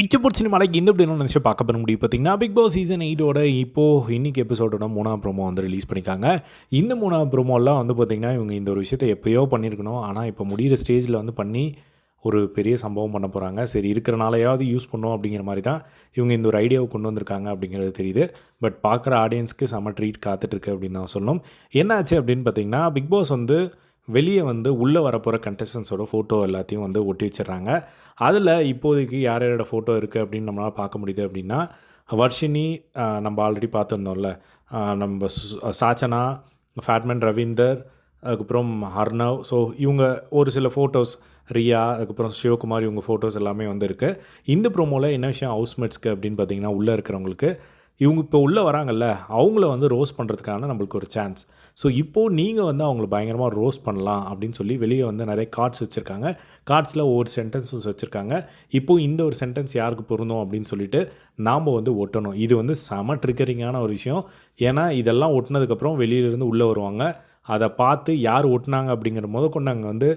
இச்சப்பூர் சினிமாலைக்கு இந்த இப்படி நினச்சி பார்க்க பண்ண முடியும். பார்த்தீங்கன்னா பிக் பாஸ் சீசன் எயிட்டோட இப்போது இன்னைக்கு எபிசோடோட மூணாம் ப்ரோமோ வந்து ரிலீஸ் பண்ணியிருக்காங்க. இந்த மூணாம் ப்ரோமோலாம் வந்து பார்த்திங்கன்னா இவங்க இந்த ஒரு விஷயத்தை எப்போயோ பண்ணியிருக்கணும். ஆனால் இப்போ முடிகிற ஸ்டேஜில் வந்து பண்ணி ஒரு பெரிய சம்பவம் பண்ண போகிறாங்க சரி இருக்கிறனாலையாவது யூஸ் பண்ணோம் அப்படிங்கிற மாதிரி தான் இவங்க இந்த ஒரு ஐடியாவை கொண்டு வந்திருக்காங்க அப்படிங்கிறது தெரியுது. பட் பார்க்குற ஆடியன்ஸ்க்கு செம ட்ரீட் காத்துட்ருக்கு அப்படின்னு தான் சொல்லணும். என்னாச்சு அப்படின்னு பார்த்தீங்கன்னா பிக் பாஸ் வந்து வெளியே வந்து உள்ளே வரப்போகிற கண்டஸ்டன்ஸோட ஃபோட்டோ எல்லாத்தையும் வந்து ஒட்டி வச்சிடுறாங்க. அதில் இப்போதைக்கு யார் யாரோட ஃபோட்டோ இருக்குது அப்படின்னு நம்மளால் பார்க்க முடியுது அப்படின்னா வர்ஷினி நம்ம ஆல்ரெடி பார்த்துருந்தோம்ல. நம்ம சாச்சனா ஃபேட்மேன் ரவீந்தர் அதுக்கப்புறம் ஹர்னவ். ஸோ இவங்க ஒரு சில ஃபோட்டோஸ் ரியா அதுக்கப்புறம் சிவகுமார் இவங்க ஃபோட்டோஸ் எல்லாமே வந்து இருக்குது இந்த ப்ரோமோவில் என்ன விஷயம் ஹவுஸ்மேட்ஸ்க்கு அப்படின்னு பார்த்தீங்கன்னா உள்ளே இருக்கிறவங்களுக்கு இவங்க இப்போ உள்ளே வராங்கல்ல அவங்கள வந்து ரோஸ் பண்ணுறதுக்கான நம்மளுக்கு ஒரு சான்ஸ் ஸோ இப்போது நீங்கள் வந்து அவங்கள பயங்கரமாக ரோஸ் பண்ணலாம் அப்படின்னு சொல்லி வெளியே வந்து நிறைய கார்ட்ஸ் வச்சுருக்காங்க. கார்ட்ஸில் ஒவ்வொரு சென்டென்சஸ் வச்சுருக்காங்க. இப்போது இந்த ஒரு சென்டென்ஸ் யாருக்கு பொருந்தும் அப்படின்னு சொல்லிட்டு நாம் வந்து ஒட்டணும். இது வந்து செம ட்ரிக்கரிங்கான ஒரு விஷயம். ஏன்னா இதெல்லாம் ஒட்டினதுக்கப்புறம் வெளியிலேருந்து உள்ளே வருவாங்க. அதை பார்த்து யார் ஒட்டினாங்க அப்படிங்கிற முத கொண்டு அங்கே வந்து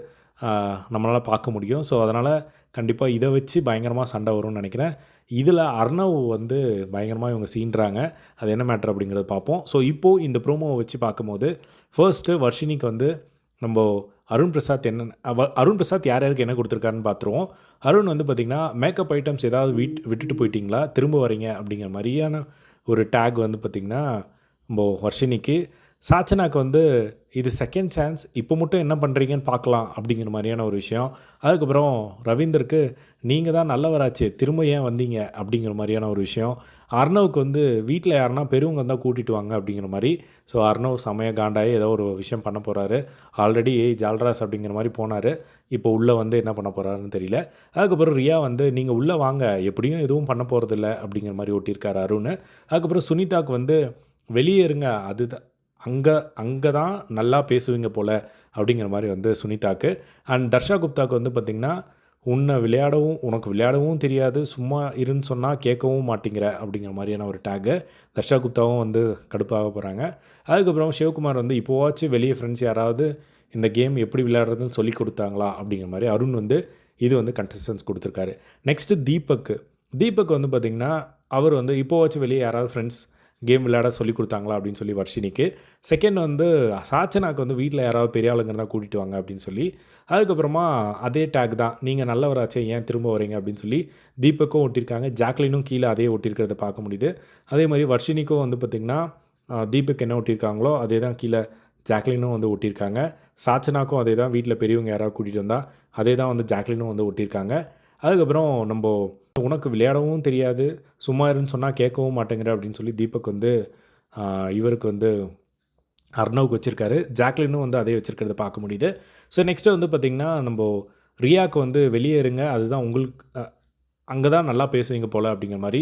நம்மளால் பார்க்க முடியும். ஸோ அதனால் கண்டிப்பாக இதை வச்சு பயங்கரமாக சண்டை வரும்னு நினைக்கிறேன். இதில் அர்ணவ் வந்து பயங்கரமாக இவங்க சீன்றாங்க. அது என்ன மேட்ரு அப்படிங்கிறத பார்ப்போம். ஸோ இப்போது இந்த ப்ரோமோவை வச்சு பார்க்கும்போது ஃபர்ஸ்ட்டு வர்ஷினிக்கு வந்து நம்ம அருண் பிரசாத் என்ன அருண் பிரசாத் யார் யாருக்கு என்ன கொடுத்துருக்காருன்னு பார்த்துருவோம். அருண் வந்து பார்த்திங்கன்னா மேக்கப் ஐட்டம்ஸ் ஏதாவது வீட் விட்டுட்டு போயிட்டீங்களா? திரும்ப வரீங்க அப்படிங்கிற மாதிரியான ஒரு டேக் வந்து பார்த்திங்கன்னா நம்ம வர்ஷினிக்கு சாச்சனாக்கு வந்து இது செகண்ட் சான்ஸ் இப்போ மட்டும் என்ன பண்ணுறீங்கன்னு பார்க்கலாம் அப்படிங்கிற மாதிரியான ஒரு விஷயம். அதுக்கப்புறம் ரவீந்தருக்கு நீங்கள் தான் நல்லவராச்சு திரும்ப ஏன் வந்தீங்க அப்படிங்கிற மாதிரியான ஒரு விஷயம். அர்ணவுக்கு வந்து வீட்டில் யாருன்னா பெரியவங்க இருந்தால் கூட்டிகிட்டு வாங்க அப்படிங்கிற மாதிரி. ஸோ அர்ணவ் சமய காண்டாயி ஏதோ ஒரு விஷயம் பண்ண போகிறாரு ஆல்ரெடி ஏய் ஜால்ராஸ் அப்படிங்கிற மாதிரி போனார். இப்போ உள்ளே வந்து என்ன பண்ண போகிறாருன்னு தெரியல. அதுக்கப்புறம் ரியா வந்து நீங்கள் உள்ளே வாங்க எப்படியும் எதுவும் பண்ண போகிறதில்ல அப்படிங்கிற மாதிரி ஒட்டியிருக்காரு அருண். அதுக்கப்புறம் சுனிதாக்கு வந்து வெளியே இருங்க அதுதான் அங்கே அங்கே தான் நல்லா பேசுவீங்க போல் அப்படிங்கிற மாதிரி வந்து சுனிதாக்கு. அண்ட் தர்ஷா குப்தாவுக்கு வந்து பார்த்திங்கன்னா உன்னை விளையாடவும் உனக்கு விளையாடவும் தெரியாது. சும்மா இருன்னு சொன்னால் கேட்கவும் மாட்டேங்கிற அப்படிங்கிற மாதிரியான ஒரு டேக்கு தர்ஷா குப்தாவும் வந்து கடுப்பாக போகிறாங்க அதுக்கப்புறம் சிவகுமார் வந்து இப்போவாச்சும் வெளியே ஃப்ரெண்ட்ஸ் யாராவது இந்த கேம் எப்படி விளையாடுறதுன்னு சொல்லி கொடுத்தாங்களா? அப்படிங்கிற மாதிரி அருண் வந்து இது வந்து கண்டஸ்டன்ஸ் கொடுத்துருக்காரு. நெக்ஸ்ட்டு தீபக் தீபக் வந்து பார்த்திங்கன்னா அவர் வந்து இப்போவாச்சும் வெளியே யாராவது ஃப்ரெண்ட்ஸ் கேம் விளையாட சொல்லி கொடுத்தாங்களா அப்படின்னு சொல்லி வர்ஷினிக்கு. செகண்ட் வந்து சாச்சனாக்கு வந்து வீட்டில் யாராவது பெரிய ஆளுங்க இருந்தால் கூட்டிகிட்டு வாங்க அப்படின்னு சொல்லி அதுக்கப்புறமா அதே டேக் தான் நீங்கள் நல்லவராச்சே ஏன் திரும்ப வரீங்க அப்படின்னு சொல்லி தீபக்கும் ஒட்டியிருக்காங்க ஜாக்லினும் கீழே அதே ஒட்டியிருக்கிறத பார்க்க முடியுது. அதே மாதிரி வர்ஷினிக்கும் வந்து பார்த்திங்கன்னா தீபக் என்ன ஒட்டியிருக்காங்களோ அதே தான் கீழே ஜாக்லினும் வந்து ஒட்டியிருக்காங்க சாச்சனாக்கும் அதே தான் வீட்டில் பெரியவங்க யாராவது கூட்டிகிட்டு வந்தால் அதே தான் வந்து ஜாக்லினும் வந்து ஒட்டியிருக்காங்க அதுக்கப்புறம் நம்ம உனக்கு விளையாடவும் தெரியாது சும்மா இருன்னு சொன்னால் கேட்கவும் மாட்டேங்கிற அப்படின்னு சொல்லி தீபக் வந்து இவருக்கு வந்து அர்ணவுக்கு வச்சுருக்காரு. ஜாக்லினும் வந்து அதே வச்சுருக்கிறத பார்க்க முடியுது. ஸோ நெக்ஸ்ட்டு வந்து பார்த்திங்கன்னா நம்ம ரியாக்கு வந்து வெளியே இருங்க. அதுதான் உங்களுக்கு அங்கே தான் நல்லா பேசுவீங்க போல் அப்படிங்கிற மாதிரி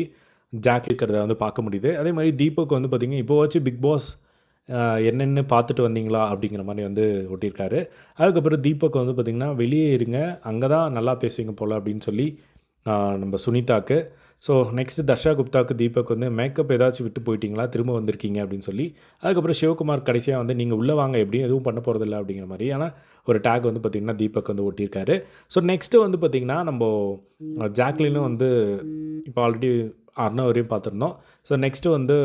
ஜாக் இருக்கிறத வந்து பார்க்க முடியுது. அதே மாதிரி தீபக் வந்து பார்த்திங்கன்னா இப்போ வச்சு பிக் பாஸ் என்னென்னு பார்த்துட்டு வந்தீங்களா அப்படிங்கிற மாதிரி வந்து ஒட்டியிருக்காரு. அதுக்கப்புறம் தீபக் வந்து பார்த்திங்கன்னா வெளியே இருங்க அங்கே தான் நல்லா பேசுவீங்க போல் அப்படின்னு சொல்லி நம்ம சுனிதாக்கு. ஸோ நெக்ஸ்ட் தர்ஷா குப்தாக்கு தீபக் வந்து மேக்கப் ஏதாச்சும் விட்டு போயிட்டீங்களா? திரும்ப வந்திருக்கீங்க? அப்படின்னு சொல்லி அதுக்கப்புறம் சிவகுமார் கடைசியாக வந்து நீங்கள் உள்ளே வாங்க எப்படியும் எதுவும் பண்ண போகிறதில்ல அப்படிங்கிற மாதிரி. ஆனால் ஒரு டேக் வந்து பார்த்திங்கன்னா தீபக் வந்து ஒட்டியிருக்காரு. ஸோ நெக்ஸ்ட்டு வந்து பார்த்திங்கன்னா நம்ம ஜாக்லினும் வந்து இப்போ ஆல்ரெடி அர்ணா வரையும் பார்த்துருந்தோம். ஸோ நெக்ஸ்ட்டு வந்து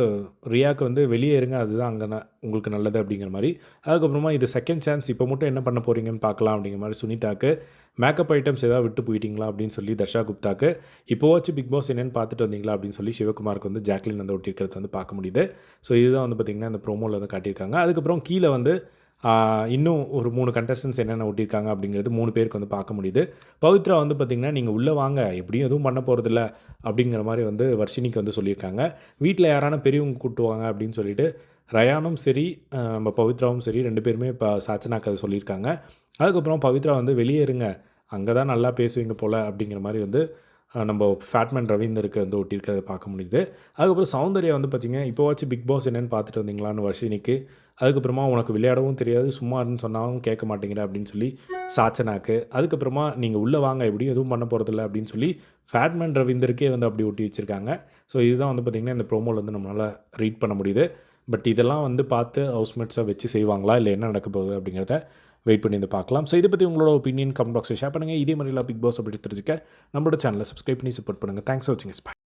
ரியாக்கு வந்து வெளியே இருங்க அதுதான் அங்கே ந- உங்களுக்கு நல்லது அப்படிங்கிற மாதிரி. அதுக்கப்புறமா இது செகண்ட் சான்ஸ் இப்போ மட்டும் என்ன பண்ண போகிறீங்கன்னு பார்க்கலாம் அப்படிங்கிற மாதிரி சுனிதாக்கு மேக்கப் ஐட்டம்ஸ் ஏதாவது விட்டு போயிட்டீங்களா? அப்படின்னு சொல்லி தர்ஷா குப்தாக்கு இப்போவாச்சும் பிக் பாஸ் என்னென்னு பார்த்துட்டு வந்தீங்களா? அப்படின்னு சொல்லி சிவகுமாருக்கு வந்து ஜாக்லின் வந்து ஒட்டியிருக்கிறத வந்து பார்க்க முடியுது. ஸோ இதுதான் வந்து பார்த்திங்கன்னா இந்த ப்ரோமோவில் வந்து காட்டியிருக்காங்க. அதுக்கப்புறம் கீழே வந்து இன்னும் ஒரு மூணு கண்டஸ்டன்ஸ் என்னென்ன ஒட்டியிருக்காங்க அப்படிங்கிறது மூணு பேருக்கு வந்து பார்க்க முடியுது. பவித்ரா வந்து பார்த்திங்கன்னா நீங்கள் உள்ளே வாங்க எப்படியும் எதுவும் பண்ண போகிறதில்ல அப்படிங்கிற மாதிரி வந்து வர்ஷினிக்கு வந்து சொல்லியிருக்காங்க. வீட்டில் யாரான பெரியவங்க கூட்டுவாங்க அப்படின்னு சொல்லிட்டு ரயானும் சரி நம்ம பவித்ராவும் சரி ரெண்டு பேருமே இப்போ சாச்சனாக்கு அதை சொல்லியிருக்காங்க. அதுக்கப்புறம் பவித்ரா வந்து வெளியே இருங்க அங்கே தான் நல்லா பேசுவீங்க போல் அப்படிங்கிற மாதிரி வந்து நம்ம ஃபேட்மேன் ரவீந்தருக்கு வந்து ஒட்டியிருக்கிறத பார்க்க முடியுது. அதுக்கப்புறம் சௌந்தர்யா வந்து பார்த்திங்கன்னா இப்போவாச்சும் பிக் பாஸ் என்னென்னு பார்த்துட்டு வந்தீங்களான்னு வர்ஷினிக்கு. அதுக்கப்புறமா உனக்கு விளையாடவும் தெரியாது சும்மா இருன்னு சொன்னாலும் கேட்க மாட்டேங்கிற அப்படின்னு சொல்லி சாச்சனாக்கு. அதுக்கப்புறமா நீங்கள் உள்ளே வாங்க எப்படியும் எதுவும் பண்ண போகிறதில்ல அப்படின்னு சொல்லி ஃபேட்மேன் ரவீந்தருக்கே வந்து அப்படி ஒட்டி வச்சுருக்காங்க. ஸோ இதுதான் வந்து பார்த்திங்கன்னா இந்த ப்ரோமோவில் வந்து நம்மளால் ரீட் பண்ண முடியுது. பட் இதெல்லாம் வந்து பார்த்து ஹவுஸ்மேட்ஸை வச்சு செய்வாங்களா? இல்லை என்ன நடக்க போகுது அப்படிங்கிறத வெயிட் பண்ணி வந்து பார்க்கலாம். ஸோ இதை பற்றி உங்களோட ஒப்பீனியன் கமெண்ட் பாக்ஸில் ஷேர் பண்ணுங்கள் இதே மாதிரிலாம் பிக் பாஸ் அப்படி தெரிஞ்சுக்க நம்மளோட சேனலை சப்ஸ்கிரைப் பண்ணி சப்போர்ட் பண்ணுங்கள் தேங்க்ஸ் ஃபார் வாட்சிங் ஸ்பை